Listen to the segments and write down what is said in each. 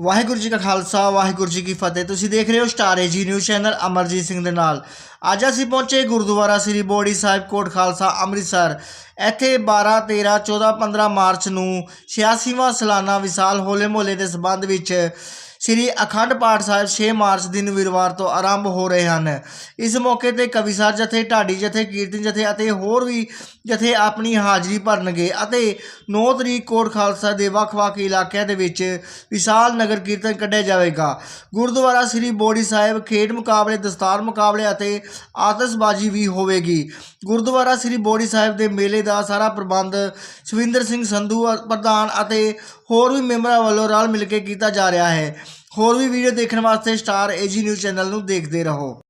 ਵਾਹਿਗੁਰੂ ਜੀ ਕਾ ਖਾਲਸਾ, ਵਾਹਿਗੁਰੂ ਜੀ ਕੀ ਫਤਿਹ। ਤੁਸੀਂ ਦੇਖ ਰਹੇ ਹੋ star AG news channel Amarjit Singh ਦੇ ਨਾਲ। ਅੱਜ ਅਸੀਂ ਪਹੁੰਚੇ ਗੁਰਦੁਆਰਾ ਸ੍ਰੀ ਬੋੜੀ ਸਾਹਿਬ ਕੋਟ ਖਾਲਸਾ, ਅੰਮ੍ਰਿਤਸਰ। ਇੱਥੇ 12 13 14 15 ਮਾਰਚ ਨੂੰ 86ਵਾਂ ਸਾਲਾਨਾ ਵਿਸਾਲ ਹੋਲੇ ਮਹੱਲੇ ਦੇ ਸਬੰਧ ਵਿੱਚ ਸ੍ਰੀ ਅਖੰਡ ਪਾਠ ਸਾਹਿਬ 6 ਮਾਰਚ ਦਿਨ ਵੀਰਵਾਰ ਤੋਂ ਆਰੰਭ ਹੋ ਰਹੇ ਹਨ। ਇਸ ਮੌਕੇ ਤੇ ਕਵੀਸਰ ਜਥੇ, ਢਾਡੀ ਜਥੇ, ਕੀਰਤਨ ਜਥੇ ਅਤੇ ਹੋਰ ਵੀ ਜਥੇ ਆਪਣੀ ਹਾਜ਼ਰੀ ਭਰਨਗੇ ਅਤੇ 9 ਤਰੀਕ ਕੋਟ ਖਾਲਸਾ ਦੇ ਵੱਖ-ਵੱਖ ਇਲਾਕਿਆਂ ਦੇ ਵਿੱਚ ਵਿਸ਼ਾਲ ਨਗਰ ਕੀਰਤਨ ਕੱਢਿਆ ਜਾਵੇਗਾ। ਗੁਰਦੁਆਰਾ ਸ੍ਰੀ ਬੋੜੀ ਸਾਹਿਬ ਖੇਡ ਮੁਕਾਬਲੇ, ਦਸਤਾਰ ਮੁਕਾਬਲੇ ਅਤੇ ਆਤਸ਼ਬਾਜ਼ੀ ਵੀ ਹੋਵੇਗੀ। ਗੁਰਦੁਆਰਾ ਸ੍ਰੀ ਬੋੜੀ ਸਾਹਿਬ ਦੇ ਮੇਲੇ ਦਾ ਸਾਰਾ ਪ੍ਰਬੰਧ ਸ਼ਵਿੰਦਰ ਸਿੰਘ ਸੰਧੂ ਪ੍ਰਧਾਨ ਅਤੇ ਹੋਰ ਵੀ ਮੈਂਬਰਾਂ ਵੱਲੋਂ ਰਲ ਮਿਲ ਕੇ ਕੀਤਾ ਜਾ ਰਿਹਾ ਹੈ। ਹੋਰ ਵੀ ਵੀਡੀਓ ਦੇਖਣ ਵਾਸਤੇ ਸਟਾਰ ਏਜੀ ਨਿਊਜ਼ ਚੈਨਲ ਨੂੰ ਦੇਖਦੇ ਰਹੋ।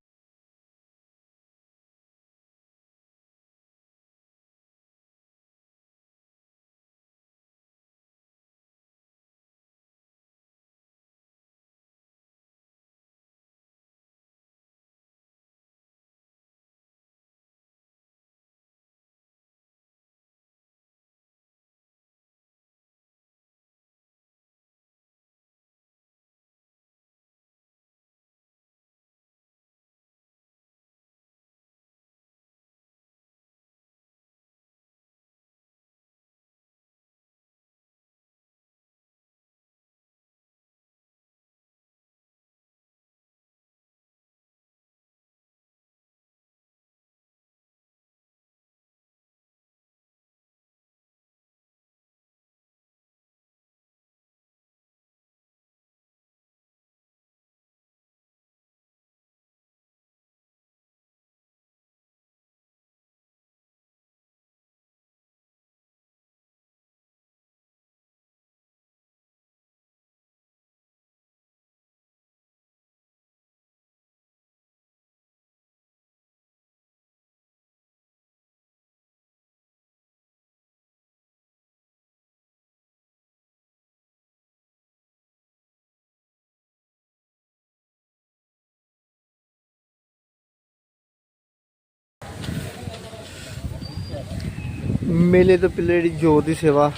ਮੇਲੇ ਤੋਂ ਪਹਿਲੇ ਜਿਹੜੀ ਜੋਤ ਦੀ ਸੇਵਾ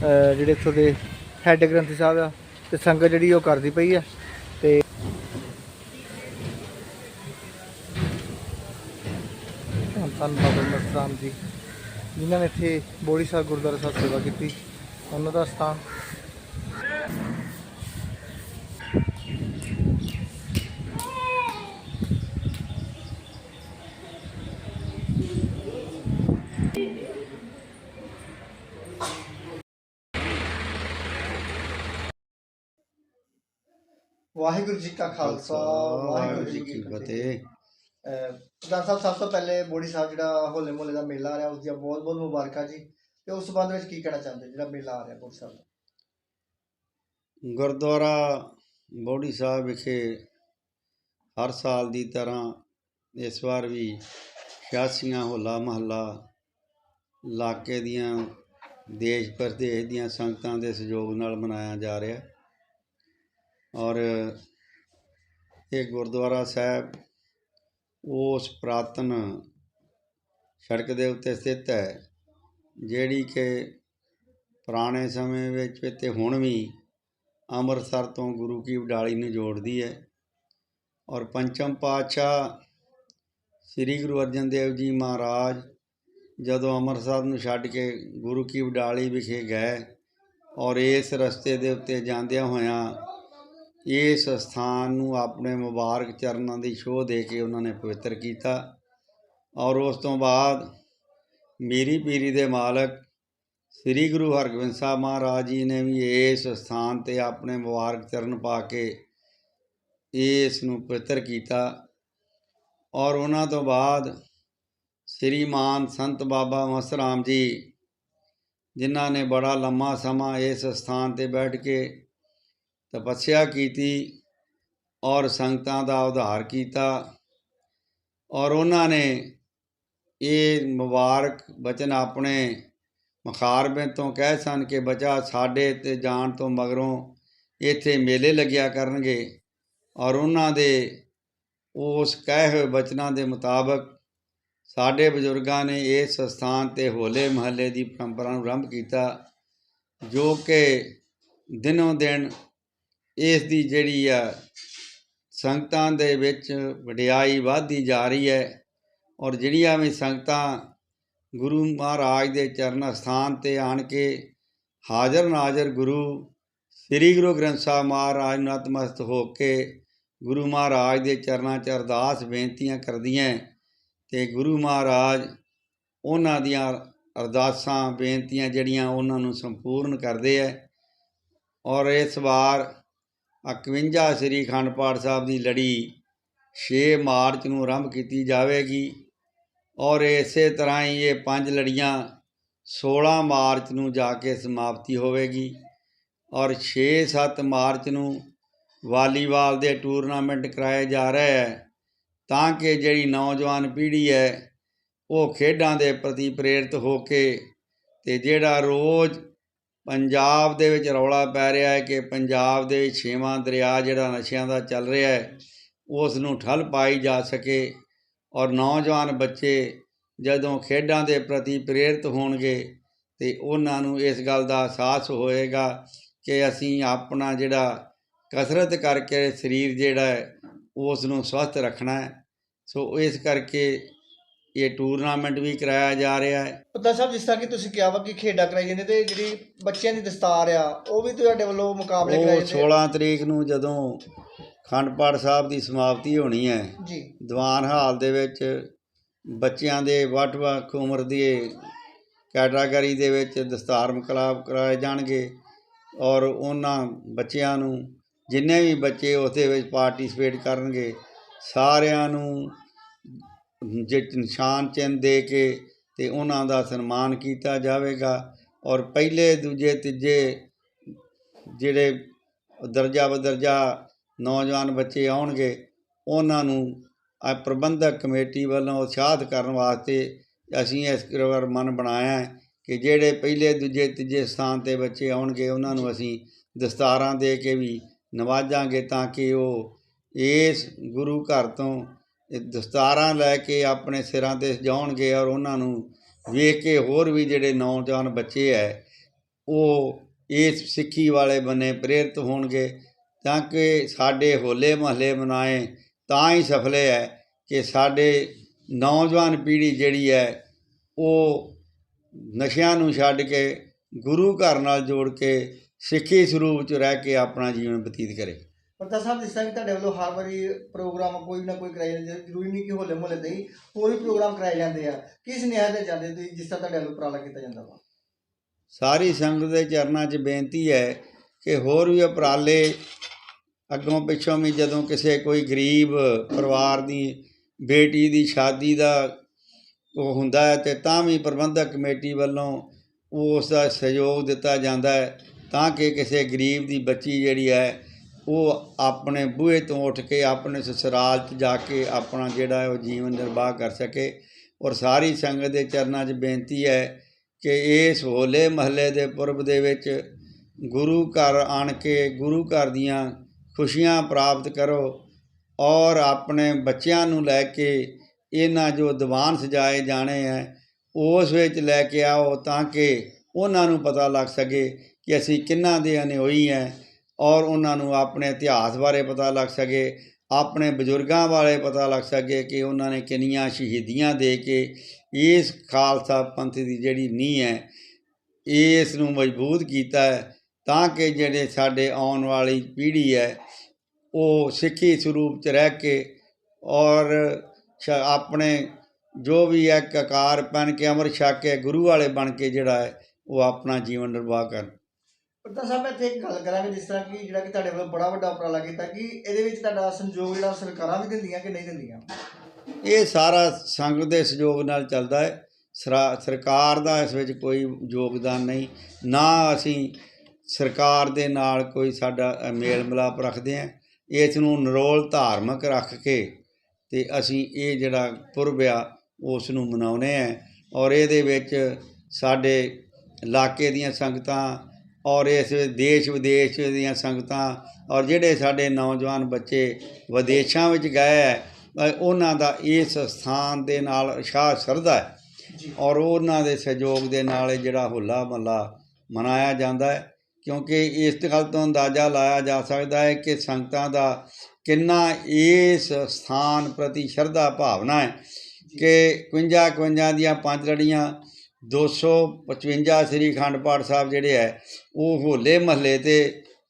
ਜਿਹੜੇ ਇੱਥੋਂ ਦੇ ਹੈੱਡ ਗ੍ਰੰਥੀ ਸਾਹਿਬ ਆ, ਤੇ ਸੰਗਤ ਜਿਹੜੀ ਉਹ ਕਰਦੀ ਪਈ ਆ, ਤੇ ਧੰਨ ਬਾਬਾ ਮਸਤਾਮ ਜੀ, ਜਿਨ੍ਹਾਂ ਨੇ ਇੱਥੇ ਬੋੜੀ ਸਾਹਿਬ ਗੁਰਦੁਆਰਾ ਸਾਹਿਬ ਸੇਵਾ ਕੀਤੀ, ਉਹਨਾਂ ਦਾ ਸਥਾਨ ਵਾਹਿਗੁਰੂ ਜੀ ਕਾ ਖਾਲਸਾ ਵਾਹਿਗੁਰੂ ਜੀ ਕੀ ਫਤਿਹ। ਪ੍ਰਧਾਨ ਸਾਹਿਬ ਸਭ ਤੋਂ ਪਹਿਲੇ ਬੋੜੀ ਸਾਹਿਬ ਜਿਹੜਾ ਹੋਲੇ ਮਹੱਲੇ ਦਾ ਮੇਲਾ ਆ ਰਿਹਾ ਉਸ ਦੀਆਂ ਬਹੁਤ ਬਹੁਤ ਮੁਬਾਰਕਾਂ ਜੀ। ਤੇ ਉਸ ਸੰਬੰਧ ਵਿੱਚ ਕੀ ਕਹਿਣਾ ਚਾਹੁੰਦੇ ਜਿਹੜਾ ਮੇਲਾ ਆ ਰਿਹਾ ਬੋੜੀ ਸਾਹਿਬ ਦਾ? ਗੁਰਦੁਆਰਾ ਬੋੜੀ ਸਾਹਿਬ ਵਿਖੇ ਹਰ ਸਾਲ ਦੀ ਤਰ੍ਹਾਂ ਇਸ ਵਾਰ ਵੀ ਛਿਆਸੀਆਂ ਹੋਲਾ ਮਹੱਲਾ ਇਲਾਕੇ ਦੀਆਂ ਦੇਸ਼ ਪ੍ਰਦੇਸ਼ ਦੀਆਂ ਸੰਗਤਾਂ ਦੇ ਸਹਿਯੋਗ ਨਾਲ ਮਨਾਇਆ ਜਾ ਰਿਹਾ। ਔਰ ਇਹ ਗੁਰਦੁਆਰਾ ਸਾਹਿਬ ਉਸ ਪ੍ਰਾਤਨ ਸੜਕ ਦੇ ਉੱਤੇ ਸਥਿਤ ਹੈ, ਜਿਹੜੀ ਕਿ ਪੁਰਾਣੇ ਸਮੇਂ ਵਿੱਚ ਤੇ ਹੁਣ ਵੀ ਅੰਮ੍ਰਿਤਸਰ ਤੋਂ ਗੁਰੂ ਕੀ ਵਡਾਲੀ ਨੂੰ ਜੋੜਦੀ ਹੈ। ਔਰ ਪੰਚਮ ਪਾਤਸ਼ਾਹ ਸ੍ਰੀ ਗੁਰੂ ਅਰਜਨ ਦੇਵ ਜੀ ਮਹਾਰਾਜ ਜਦੋਂ ਅੰਮ੍ਰਿਤਸਰ ਨੂੰ ਛੱਡ ਕੇ ਗੁਰੂ ਕੀ ਵਡਾਲੀ ਵਿਖੇ ਗਏ ਔਰ ਇਸ ਰਸਤੇ ਦੇ ਉੱਤੇ ਜਾਂਦਿਆਂ ਹੋਇਆਂ ਇਸ ਸਥਾਨ ਨੂੰ ਆਪਣੇ ਮੁਬਾਰਕ ਚਰਨਾਂ ਦੀ ਛੋਹ ਦੇ ਕੇ ਉਹਨਾਂ ਨੇ ਪਵਿੱਤਰ ਕੀਤਾ ਔਰ ਉਸ ਤੋਂ ਬਾਅਦ ਮੀਰੀ ਪੀਰੀ ਦੇ ਮਾਲਕ ਸ੍ਰੀ ਗੁਰੂ ਹਰਗੋਬਿੰਦ ਸਾਹਿਬ ਮਹਾਰਾਜ ਜੀ ਨੇ ਵੀ ਇਸ ਸਥਾਨ ਤੇ ਆਪਣੇ ਮੁਬਾਰਕ ਚਰਨ ਪਾ ਕੇ ਇਸ ਨੂੰ ਪਵਿੱਤਰ ਕੀਤਾ ਔਰ ਉਹਨਾਂ ਤੋਂ ਬਾਅਦ ਸ੍ਰੀਮਾਨ ਸੰਤ ਬਾਬਾ ਮਸਰਾਮ ਜੀ, ਜਿਨ੍ਹਾਂ ਨੇ ਬੜਾ ਲੰਮਾ ਸਮਾਂ ਇਸ ਸਥਾਨ ਤੇ ਬੈਠ ਕੇ ਤਪੱਸਿਆ ਕੀਤੀ ਔਰ ਸੰਗਤਾਂ ਦਾ ਉਧਾਰ ਕੀਤਾ ਔਰ ਉਹਨਾਂ ਨੇ ਇਹ ਮੁਬਾਰਕ ਬਚਨ ਆਪਣੇ ਮਖਾਰਬਿੰਦ ਤੋਂ ਕਹਿ ਸਨ ਕਿ ਬਚਾ ਸਾਡੇ ਤੇ ਜਾਣ ਤੋਂ ਮਗਰੋਂ ਇੱਥੇ ਮੇਲੇ ਲੱਗਿਆ ਕਰਨਗੇ ਔਰ ਉਹਨਾਂ ਦੇ ਉਸ ਕਹੇ ਹੋਏ ਬਚਨਾਂ ਦੇ ਮੁਤਾਬਕ ਸਾਡੇ ਬਜ਼ੁਰਗਾਂ ਨੇ ਇਸ ਸਥਾਨ ਤੇ ਹੋਲੇ ਮਹੱਲੇ ਦੀ ਪਰੰਪਰਾ ਨੂੰ ਆਰੰਭ ਕੀਤਾ ਜੋ ਕਿ ਦਿਨੋਂ ਦਿਨ ਇਸ ਦੀ ਜਿਹੜੀ ਆ ਸੰਗਤਾਂ ਦੇ ਵਿੱਚ ਵਡਿਆਈ ਵਧਦੀ ਜਾ ਰਹੀ ਹੈ ਔਰ ਜਿਹੜੀਆਂ ਵੀ ਸੰਗਤਾਂ ਗੁਰੂ ਮਹਾਰਾਜ ਦੇ ਚਰਨ ਸਥਾਨ ਤੇ ਆਣ ਕੇ ਹਾਜ਼ਰ ਨਾਜ਼ਰ ਗੁਰੂ ਸ੍ਰੀ ਗੁਰੂ ਗ੍ਰੰਥ ਸਾਹਿਬ ਮਹਾਰਾਜ ਨੂੰ ਨਤਮਸਤ ਹੋ ਕੇ ਗੁਰੂ ਮਹਾਰਾਜ ਦੇ ਚਰਨਾਂ 'ਚ ਅਰਦਾਸ ਬੇਨਤੀਆਂ ਕਰਦੀਆਂ ਤੇ ਗੁਰੂ ਮਹਾਰਾਜ ਉਹਨਾਂ ਦੀਆਂ ਅਰਦਾਸਾਂ, ਬੇਨਤੀਆਂ ਜਿਹੜੀਆਂ ਉਹਨਾਂ ਨੂੰ ਸੰਪੂਰਨ ਕਰਦੇ ਹੈ ਔਰ ਇਸ ਵਾਰ 51 ਸ੍ਰੀ ਅਖੰਡ ਪਾਠ ਸਾਹਿਬ ਦੀ ਲੜੀ 6 ਮਾਰਚ ਨੂੰ ਆਰੰਭ ਕੀਤੀ ਜਾਵੇਗੀ ਔਰ ਇਸੇ ਤਰ੍ਹਾਂ ਹੀ ਇਹ ਪੰਜ ਲੜੀਆਂ 16 ਮਾਰਚ ਨੂੰ ਜਾ ਕੇ ਸਮਾਪਤੀ ਹੋਵੇਗੀ ਔਰ 6-7 ਮਾਰਚ ਨੂੰ ਵਾਲੀਬਾਲ ਦੇ ਟੂਰਨਾਮੈਂਟ ਕਰਾਏ ਜਾ ਰਹੇ ਹੈ, ਤਾਂ ਕਿ ਜਿਹੜੀ ਨੌਜਵਾਨ ਪੀੜ੍ਹੀ ਹੈ ਉਹ ਖੇਡਾਂ ਦੇ ਪ੍ਰਤੀ ਪ੍ਰੇਰਿਤ ਹੋ ਕੇ ਤੇ ਜਿਹੜਾ ਰੋਜ਼ ਪੰਜਾਬ ਦੇ ਵਿੱਚ ਰੌਲਾ ਪੈ ਰਿਹਾ ਹੈ ਕਿ ਪੰਜਾਬ ਦੇ ਵਿੱਚ ਛੇਵਾਂ ਦਰਿਆ ਜਿਹੜਾ ਨਸ਼ਿਆਂ ਦਾ ਚੱਲ ਰਿਹਾ ਹੈ, ਉਸ ਨੂੰ ਠੱਲ ਪਾਈ ਜਾ ਸਕੇ ਔਰ ਨੌਜਵਾਨ ਬੱਚੇ ਜਦੋਂ ਖੇਡਾਂ ਦੇ ਪ੍ਰਤੀ ਪ੍ਰੇਰਿਤ ਹੋਣਗੇ ਤੇ ਉਹਨਾਂ ਨੂੰ ਇਸ ਗੱਲ ਦਾ ਅਹਿਸਾਸ ਹੋਏਗਾ ਕਿ ਅਸੀਂ ਆਪਣਾ ਜਿਹੜਾ ਕਸਰਤ ਕਰਕੇ ਸਰੀਰ ਜਿਹੜਾ ਹੈ, ਉਸ ਨੂੰ ਸਵਸਥ ਰੱਖਣਾ ਹੈ। ਸੋ ਇਸ ਕਰਕੇ ਇਹ ਟੂਰਨਾਮੈਂਟ ਵੀ ਕਰਾਇਆ ਜਾ ਰਿਹਾ ਹੈ। ਪਤਾ ਸਾਹਿਬ ਜਿਸ ਤਰ੍ਹਾਂ ਕਿ ਤੁਸੀਂ ਕਿਹਾ ਵਾ ਕਿ ਖੇਡਾਂ ਕਰਾਈ ਜਾਂਦੇ ਤੇ ਜਿਹੜੀ ਬੱਚਿਆਂ ਦੀ ਦਸਤਾਰ ਆ ਉਹ ਵੀ ਤੁਹਾਡੇ ਵੱਲੋਂ ਮੁਕਾਬਲੇ ਉਹ ਕਰਾਏ ਜਾਂਦੇ 16 ਤਰੀਕ ਨੂੰ ਜਦੋਂ ਅਖੰਡ ਪਾਠ ਸਾਹਿਬ ਦੀ ਸਮਾਪਤੀ ਹੋਣੀ ਹੈ ਜੀ। ਦੀਵਾਨ ਹਾਲ ਦੇ ਵਿੱਚ ਬੱਚਿਆਂ ਦੇ ਵੱਖ-ਵੱਖ ਉਮਰ ਦੀ ਕੈਟਾਗਰੀ ਦੇ ਵਿੱਚ ਦਸਤਾਰ ਮੁਕਾਬਲੇ ਕਰਾਏ ਜਾਣਗੇ ਔਰ ਉਹਨਾਂ ਬੱਚਿਆਂ ਨੂੰ ਜਿੰਨੇ ਵੀ ਬੱਚੇ ਉਸ ਦੇ ਵਿੱਚ ਪਾਰਟਿਸਿਪੇਟ ਕਰਨਗੇ ਸਾਰਿਆਂ ਨੂੰ ਜੇ ਨਿਸ਼ਾਨ ਚਿੰਨ੍ਹ ਦੇ ਕੇ ਅਤੇ ਉਹਨਾਂ ਦਾ ਸਨਮਾਨ ਕੀਤਾ ਜਾਵੇਗਾ ਔਰ ਪਹਿਲੇ, ਦੂਜੇ, ਤੀਜੇ ਜਿਹੜੇ ਦਰਜਾ ਬਦਰਜਾ ਨੌਜਵਾਨ ਬੱਚੇ ਆਉਣਗੇ, ਉਹਨਾਂ ਨੂੰ ਆ ਪ੍ਰਬੰਧਕ ਕਮੇਟੀ ਵੱਲੋਂ ਉਤਸ਼ਾਹਤ ਕਰਨ ਵਾਸਤੇ ਅਸੀਂ ਇਸ ਵਾਰ ਮਨ ਬਣਾਇਆ ਕਿ ਜਿਹੜੇ ਪਹਿਲੇ, ਦੂਜੇ, ਤੀਜੇ ਸਥਾਨ ਤੇ ਬੱਚੇ ਆਉਣਗੇ, ਉਹਨਾਂ ਨੂੰ ਅਸੀਂ ਦਸਤਾਰਾਂ ਦੇ ਕੇ ਵੀ ਨਵਾਜਾਂਗੇ ਤਾਂ ਕਿ ਉਹ ਇਸ ਗੁਰੂ ਘਰ ਤੋਂ ਦਸਤਾਰਾਂ ਲੈ ਕੇ ਆਪਣੇ ਸਿਰਾਂ ਤੇ ਸਜਾਉਣਗੇ ਔਰ ਉਹਨਾਂ ਨੂੰ ਵੇਖ ਕੇ ਹੋਰ ਵੀ ਜਿਹੜੇ ਨੌਜਵਾਨ ਬੱਚੇ ਹੈ ਉਹ ਇਸ ਸਿੱਖੀ ਵਾਲੇ ਬੰਨੇ ਪ੍ਰੇਰਿਤ ਹੋਣਗੇ ਤਾਂ ਕਿ ਸਾਡੇ ਹੋਲੇ ਮਹੱਲੇ ਮਨਾਏ ਤਾਂ ਹੀ ਸਫਲੇ ਹੈ ਕਿ ਸਾਡੇ ਨੌਜਵਾਨ ਪੀੜ੍ਹੀ ਜਿਹੜੀ ਹੈ ਉਹ ਨਸ਼ਿਆਂ ਨੂੰ ਛੱਡ ਕੇ ਗੁਰੂ ਘਰ ਨਾਲ ਜੋੜ ਕੇ ਸਿੱਖੀ ਸਰੂਪ 'ਚ ਰਹਿ ਕੇ ਆਪਣਾ ਜੀਵਨ ਬਤੀਤ ਕਰੇ। ਪਤਾ ਸਾਹਿਬ ਜਿਸ ਤਰ੍ਹਾਂ ਕਿ ਤੁਹਾਡੇ ਵੱਲੋਂ ਹਰ ਵਾਰੀ ਪ੍ਰੋਗਰਾਮ ਕੋਈ ਨਾ ਕੋਈ ਕਰਾਏ ਜਾਂਦੇ ਆ, ਜ਼ਰੂਰੀ ਨਹੀਂ ਕਿ ਹੋਲੇ ਮੁਹੱਲੇ ਦੇ ਹੀ ਹੋਰ ਪ੍ਰੋਗਰਾਮ ਕਰਾਏ ਜਾਂਦੇ ਆ। ਕਿਸ ਨਿਆਂ ਤੇ ਜਾਂਦੇ ਤੁਸੀਂ ਜਿਸ ਤਰ੍ਹਾਂ ਤੁਹਾਡੇ ਵੱਲੋਂ ਉਪਰਾਲਾ ਕੀਤਾ ਜਾਂਦਾ ਵਾ? ਸਾਰੀ ਸੰਗਤ ਦੇ ਚਰਨਾਂ 'ਚ ਬੇਨਤੀ ਹੈ ਕਿ ਹੋਰ ਵੀ ਉਪਰਾਲੇ ਅੱਗੋਂ ਪਿੱਛੋਂ ਵੀ ਜਦੋਂ ਕਿਸੇ ਕੋਈ ਗਰੀਬ ਪਰਿਵਾਰ ਦੀ ਬੇਟੀ ਦੀ ਸ਼ਾਦੀ ਦਾ ਉਹ ਹੁੰਦਾ ਹੈ ਤੇ ਤਾਂ ਵੀ ਪ੍ਰਬੰਧਕ ਕਮੇਟੀ ਵੱਲੋਂ ਉਸ ਦਾ ਸਹਿਯੋਗ ਦਿੱਤਾ ਜਾਂਦਾ ਹੈ ਤਾਂ ਕਿ ਕਿਸੇ ਗਰੀਬ ਦੀ ਬੱਚੀ ਜਿਹੜੀ ਹੈ ਉਹ ਆਪਣੇ ਬੂਹੇ ਤੋਂ ਉੱਠ ਕੇ ਆਪਣੇ ਸਸਰਾਲ 'ਚ ਜਾ ਕੇ ਆਪਣਾ ਜਿਹੜਾ ਹੈ ਉਹ ਜੀਵਨ ਨਿਰਵਾਹ ਕਰ ਸਕੇ। ਔਰ ਸਾਰੀ ਸੰਗਤ ਦੇ ਚਰਨਾਂ 'ਚ ਬੇਨਤੀ ਹੈ ਕਿ ਇਸ ਹੋਲੇ ਮਹੱਲੇ ਦੇ ਪੁਰਬ ਦੇ ਵਿੱਚ ਗੁਰੂ ਘਰ ਆਣ ਕੇ ਗੁਰੂ ਘਰ ਦੀਆਂ ਖੁਸ਼ੀਆਂ ਪ੍ਰਾਪਤ ਕਰੋ ਔਰ ਆਪਣੇ ਬੱਚਿਆਂ ਨੂੰ ਲੈ ਕੇ ਇਹਨਾਂ ਜੋ ਦੀਵਾਨ ਸਜਾਏ ਜਾਣੇ ਹੈ, ਉਸ ਵਿੱਚ ਲੈ ਕੇ ਆਓ ਤਾਂ ਕਿ ਉਹਨਾਂ ਨੂੰ ਪਤਾ ਲੱਗ ਸਕੇ ਕਿ ਅਸੀਂ ਕਿੰਨਾ ਦੇ ਅਨਿਓਈ ਹੈ। ਔਰ ਉਹਨਾਂ ਨੂੰ ਆਪਣੇ ਇਤਿਹਾਸ ਬਾਰੇ ਪਤਾ ਲੱਗ ਸਕੇ, ਆਪਣੇ ਬਜ਼ੁਰਗਾਂ ਬਾਰੇ ਪਤਾ ਲੱਗ ਸਕੇ ਕਿ ਉਹਨਾਂ ਨੇ ਕਿੰਨੀਆਂ ਸ਼ਹੀਦੀਆਂ ਦੇ ਕੇ ਇਸ ਖਾਲਸਾ ਪੰਥ ਦੀ ਜਿਹੜੀ ਨੀਂਹ ਹੈ, ਇਸ ਨੂੰ ਮਜ਼ਬੂਤ ਕੀਤਾ ਹੈ, ਤਾਂ ਕਿ ਜਿਹੜੇ ਸਾਡੇ ਆਉਣ ਵਾਲੀ ਪੀੜ੍ਹੀ ਹੈ, ਉਹ ਸਿੱਖੀ ਸਰੂਪ ਚ ਰਹਿ ਕੇ ਔਰ ਆਪਣੇ ਜੋ ਵੀ ਹੈ ਕਕਾਰ ਬਣ ਕੇ ਅਮਰ ਛਕ ਕੇ ਗੁਰੂ ਵਾਲੇ ਬਣ ਕੇ ਜਿਹੜਾ ਹੈ, ਉਹ ਆਪਣਾ ਜੀਵਨ ਨਿਰਵਾਹ ਕਰਨ। ਪਤਾ ਸਾਹਿਬ, ਮੈਂ ਇੱਥੇ ਇੱਕ ਗੱਲ ਕਰਾਂਗੇ, ਜਿਸ ਤਰ੍ਹਾਂ ਕਿ ਜਿਹੜਾ ਕਿ ਤੁਹਾਡੇ ਵੱਲੋਂ ਬੜਾ ਵੱਡਾ ਉਪਰਾਲਾ ਕੀਤਾ ਕਿ ਇਹਦੇ ਵਿੱਚ ਤੁਹਾਡਾ ਸੰਯੋਗ ਜਿਹੜਾ, ਸਰਕਾਰਾਂ ਵੀ ਦਿੰਦੀਆਂ ਕਿ ਨਹੀਂ ਦਿੰਦੀਆਂ? ਇਹ ਸਾਰਾ ਸੰਗਤ ਦੇ ਸਹਿਯੋਗ ਨਾਲ ਚੱਲਦਾ ਹੈ। ਸਰਾ- ਸਰਕਾਰ ਦਾ ਇਸ ਵਿੱਚ ਕੋਈ ਯੋਗਦਾਨ ਨਹੀਂ। ਨਾ ਅਸੀਂ ਸਰਕਾਰ ਦੇ ਨਾਲ ਕੋਈ ਸਾਡਾ ਮੇਲ ਮਿਲਾਪ ਰੱਖਦੇ ਹਾਂ। ਇਸ ਨੂੰ ਨਿਰੋਲ ਧਾਰਮਿਕ ਰੱਖ ਕੇ ਤੇ ਅਸੀਂ ਇਹ ਜਿਹੜਾ ਪੁਰਬ ਆ, ਉਸ ਨੂੰ ਮਨਾਉਨੇ ਆ ਔਰ ਇਹਦੇ ਵਿੱਚ ਸਾਡੇ ਇਲਾਕੇ ਦੀਆਂ ਸੰਗਤਾਂ ਔਰ ਇਸ ਦੇਸ਼ ਵਿਦੇਸ਼ ਦੀਆਂ ਸੰਗਤਾਂ ਔਰ ਜਿਹੜੇ ਸਾਡੇ ਨੌਜਵਾਨ ਬੱਚੇ ਵਿਦੇਸ਼ਾਂ ਵਿੱਚ ਗਏ ਹੈ ਉਹਨਾਂ ਦਾ ਇਸ ਸਥਾਨ ਦੇ ਨਾਲ ਉਤਸ਼ਾਹ ਸਰਦਾ ਹੈ। ਔਰ ਉਹਨਾਂ ਦੇ ਸਹਿਯੋਗ ਦੇ ਨਾਲ ਜਿਹੜਾ ਹੋਲਾ ਮਹੱਲਾ ਮਨਾਇਆ ਜਾਂਦਾ ਹੈ ਕਿਉਂਕਿ ਇਸ ਗੱਲ ਤੋਂ ਅੰਦਾਜ਼ਾ ਲਾਇਆ ਜਾ ਸਕਦਾ ਹੈ ਕਿ ਸੰਗਤਾਂ ਦਾ ਕਿੰਨਾ ਇਸ ਸਥਾਨ ਪ੍ਰਤੀ ਸ਼ਰਧਾ ਭਾਵਨਾ ਹੈ ਕਿ 51 51 ਦੀਆਂ ਪੰਜ ਲੜੀਆਂ 255 ਸ੍ਰੀ ਅਖੰਡ ਪਾਠ ਸਾਹਿਬ ਜਿਹੜੇ ਹੈ, ਉਹ ਹੋਲੇ ਮਹੱਲੇ ਤੇ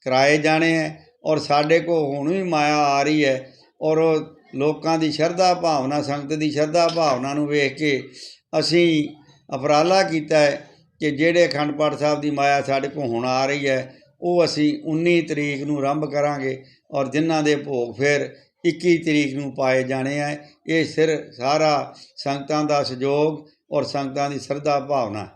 ਕਰਾਏ ਜਾਣੇ ਹੈ ਔਰ ਸਾਡੇ ਕੋ ਹੁਣ ਵੀ ਮਾਇਆ ਆ ਰਹੀ ਹੈ ਔਰ ਲੋਕਾਂ ਦੀ ਸ਼ਰਧਾ ਭਾਵਨਾ, ਸੰਗਤ ਦੀ ਸ਼ਰਧਾ ਭਾਵਨਾ ਨੂੰ ਵੇਖ ਕੇ ਅਸੀਂ ਉਪਰਾਲਾ ਕੀਤਾ ਹੈ ਕਿ ਜਿਹੜੇ ਅਖੰਡ ਪਾਠ ਸਾਹਿਬ ਦੀ ਮਾਇਆ ਸਾਡੇ ਕੋਲ ਹੁਣ ਆ ਰਹੀ ਹੈ, ਉਹ ਅਸੀਂ 19 ਤਰੀਕ ਨੂੰ ਆਰੰਭ ਕਰਾਂਗੇ ਔਰ ਜਿਨ੍ਹਾਂ ਦੇ ਭੋਗ ਫਿਰ 21 ਤਰੀਕ ਨੂੰ ਪਾਏ ਜਾਣੇ ਆ ਇਹ ਸਿਰ ਸਾਰਾ ਸੰਗਤਾਂ ਦਾ ਸਹਿਯੋਗ ਔਰ ਸੰਗਤਾਂ ਦੀ ਸ਼ਰਧਾ ਭਾਵਨਾ